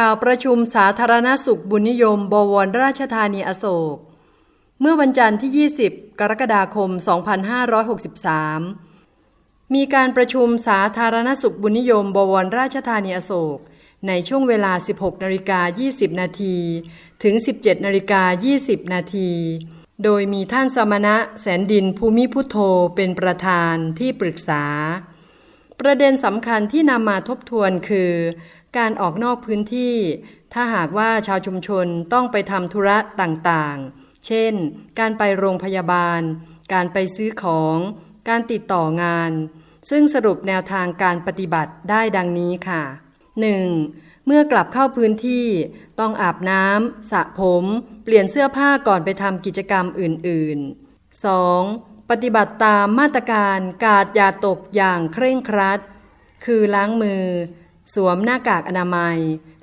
ข่าวประชุมสาธารณสุขบุญนิยม บวรราชธานีอโศก เมื่อวันจันทร์ที่ 20 กรกฎาคม 2563 มีการประชุมสาธารณสุขบุญนิยม บวรราชธานีอโศก ในช่วงเวลา 16นาฬิกา20 นาทีถึง 17นาฬิกา20 นาที โดยมีท่านสมณะแสนดินภูมิพุทโธเป็นประธานที่ปรึกษาประเด็นสำคัญที่นำมาทบทวนคือ การออกนอกพื้นที่ ถ้าหากว่าชาวชุมชนต้องไปทำธุระต่างๆ เช่น การไปโรงพยาบาล การไปซื้อของ การติดต่องาน ซึ่งสรุปแนวทางการปฏิบัติได้ดังนี้ค่ะ 1. เมื่อกลับเข้าพื้นที่ ต้องอาบน้ำสระผม เปลี่ยนเสื้อผ้าก่อนไปทำกิจกรรมอื่นๆ 2. ปฏิบัติตามมาตรการกาดยาตกอย่างเคร่งครัด คือล้างมือ สวมหน้ากากอนามัย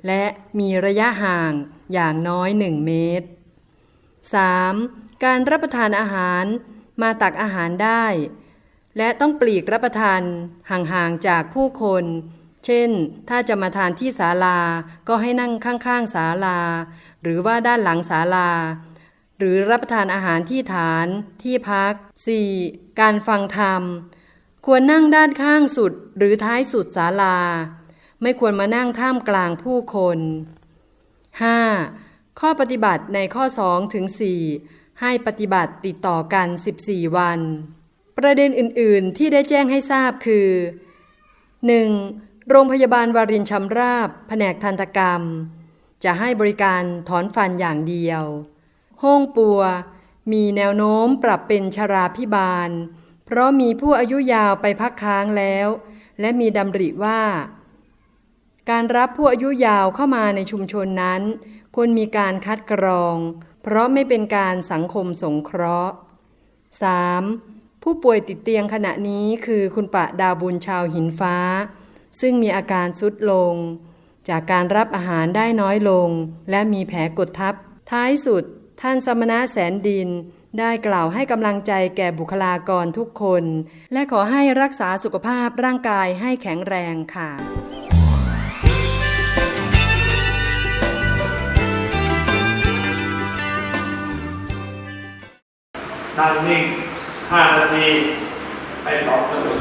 และมีระยะห่างอย่างน้อย 1 เมตร 3. การรับประทานอาหารมาตักอาหารได้ และต้องปลีกรับประทานห่างๆจากผู้คน เช่น ถ้าจะมาทานที่ศาลา ก็ให้นั่งข้างๆศาลา หรือว่าด้านหลังศาลา หรือรับประทานอาหารที่ฐานที่พัก 4. การฟังธรรม ควรนั่งด้านข้างสุดหรือท้ายสุดศาลา ไม่ควรมานั่งท่ามกลางผู้คน 5. ข้อปฏิบัติในข้อ2ถึง4ให้ปฏิบัติติดต่อกัน 14 วัน ประเด็นอื่นๆที่ได้แจ้งให้ทราบคือ 1. โรงพยาบาลวารินชำราบ แผนกทันตกรรม จะให้บริการถอนฟันอย่างเดียว ห้องปัว มีแนวโน้มปรับเป็นชราพิบาล เพราะมีผู้อายุยาวไปพักค้างแล้ว และมีดำริว่า การรับผู้อายุยาวเข้ามาในชุมชนนั้น ควรมีการคัดกรอง เพราะไม่เป็นการสังคมสงเคราะห์ 3. ผู้ป่วยติดเตียงขณะนี้คือคุณปะดาวบุญชาวหินฟ้า ซึ่งมีอาการสุดลง จากการรับอาหารได้น้อยลง และมีแผลกดทับ ท้ายสุด ท่านสมณะแสนดินได้กล่าวให้กำลังใจแก่บุคลากรทุกคน และขอให้รักษาสุขภาพร่างกายให้แข็งแรงค่ะ นั่งนิ่งห้านาทีไปสองสรุป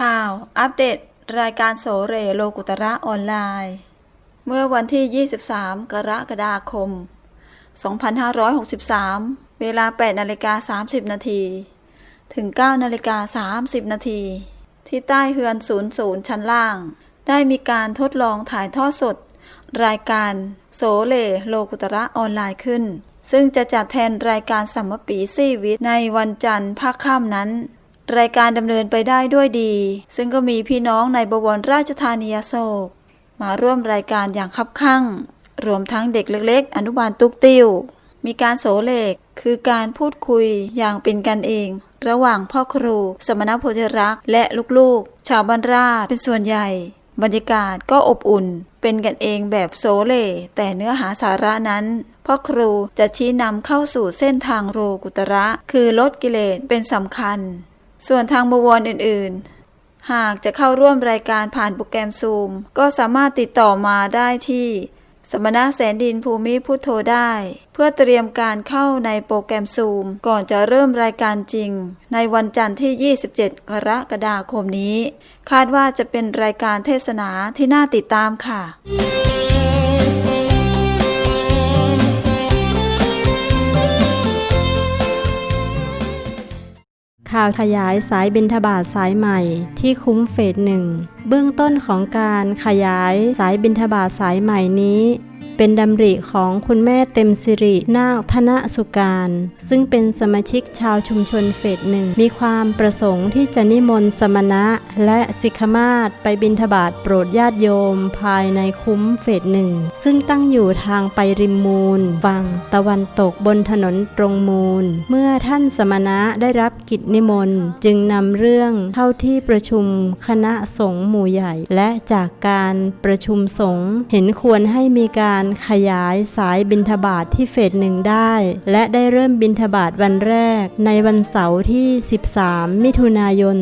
ข่าว อัปเดต รายการโสเรโลกุตระออนไลน์ เมื่อวันที่ 23 กรกฎาคม 2563 เวลา 8 นาฬิกา 30 นาที ถึง 9 นาฬิกา 30 นาที ที่ใต้เฮือน 00 ชั้นล่าง ได้มีการทดลองถ่ายทอดสด รายการโสเลโลกุตระออนไลน์ขึ้น ซึ่งจะจัดแทนรายการสัมมปีซีวิทย์ในวันจันทร์ภาคค่ำนั้น รายการดำเนินไปได้ด้วยดี ซึ่งก็มีพี่น้องในบวรราชธานีโศก มาร่วมรายการอย่างคับคั่งรวมทั้งเด็กเล็ก ๆ อนุบาลตุกติวมีการโสเลกคือการพูดคุยอย่างเป็นกันเอง ระหว่างพ่อครู สมณโพธิรักษ์และลูกๆ ชาวบ้านราชเป็นส่วนใหญ่ บรรยากาศก็อบอุ่น เป็นกันเองแบบโซเล แต่เนื้อหาสาระนั้นพ่อครูจะชี้นำเข้าสู่เส้นทางโรกุตระ คือลดกิเลสเป็นสำคัญ ส่วนทางบวรอื่นๆ หากจะเข้าร่วมรายการผ่านโปรแกรมซูมก็สามารถติดต่อมาได้ที่ สมณะแสนดินภูมิพุทโธได้ เพื่อเตรียมการเข้าในโปรแกรมซูม ก่อนจะเริ่มรายการจริง ในวันจันทร์ที่ 27 กรกฎาคมนี้ คาดว่าจะเป็นรายการเทศนาที่น่าติดตามค่ะ ข่าวขยายสายบินทบาทสายใหม่ที่คุ้มเฟสหนึ่งเบื้องต้นของการขยายสายบินทบาทสายใหม่นี้ เป็นดำริของคุณแม่เต็มสิรินาคธนสุการ ซึ่งเป็นสมาชิกชาวชุมชนเฟสหนึ่ง มีความประสงค์ที่จะนิมนต์สมณะและสิกขมาศไปบินทบาทโปรดญาติโยมภายในคุ้มเฟสหนึ่ง ซึ่งตั้งอยู่ทางไปริมมูล ฝั่งตะวันตกบนถนนตรงมูล เมื่อท่านสมณะได้รับกิจนิมนต์จึงนำเรื่องเข้าที่ประชุมคณะสงฆ์หมู่ใหญ่ และจากการประชุมสงฆ์เห็นควรให้มีการขยายสายบินทบาทที่เฟสหนึ่งได้ และได้เริ่มบินทบาทวันแรก ในวันเสาร์ที่ 13 มิถุนายน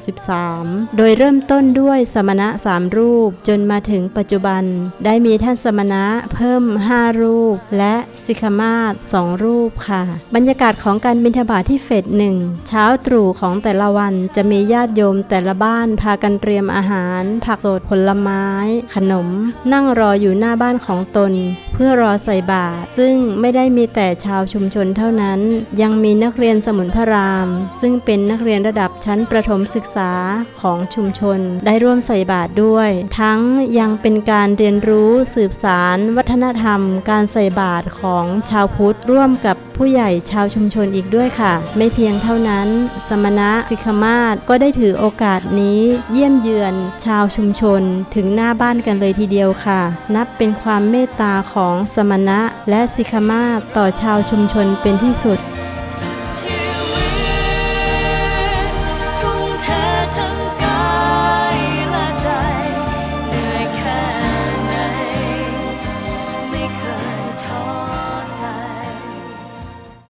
2563 โดยเริ่มต้นด้วยสมณะสามรูป จนมาถึงปัจจุบัน ได้มีท่านสมณะเพิ่ม 5 รูป และสิกขมาศสองรูปค่ะ บรรยากาศของการบิณฑบาตที่เฟสหนึ่งเช้าตรู่ของแต่ละวันจะมีญาติโยมแต่ละบ้านพากันเตรียมอาหาร ผักสดผลไม้ ขนม นั่งรออยู่หน้าบ้านของตน เพื่อรอใส่บาตรซึ่งไม่ได้มีแต่ชาวชุมชนเท่านั้น ยังมีนักเรียนสมุนพระราม ซึ่งเป็นนักเรียนระดับชั้นประถมศึกษาของชุมชน ได้ร่วมใส่บาตรด้วย ทั้งยังเป็นการเรียนรู้สืบสาร วัฒนธรรม การใส่บาตรของชาวพุทธร่วมกับผู้ใหญ่ชาวชุมชนอีกด้วยค่ะ ไม่เพียงเท่านั้น สมณะสิกขมาศก็ได้ถือโอกาสนี้เยี่ยมเยือน ชาวชุมชนถึงหน้าบ้านกันเลยทีเดียวค่ะ นับเป็นความเมตตาของสมณะและสิกขมาศต่อชาวชุมชนเป็นที่สุด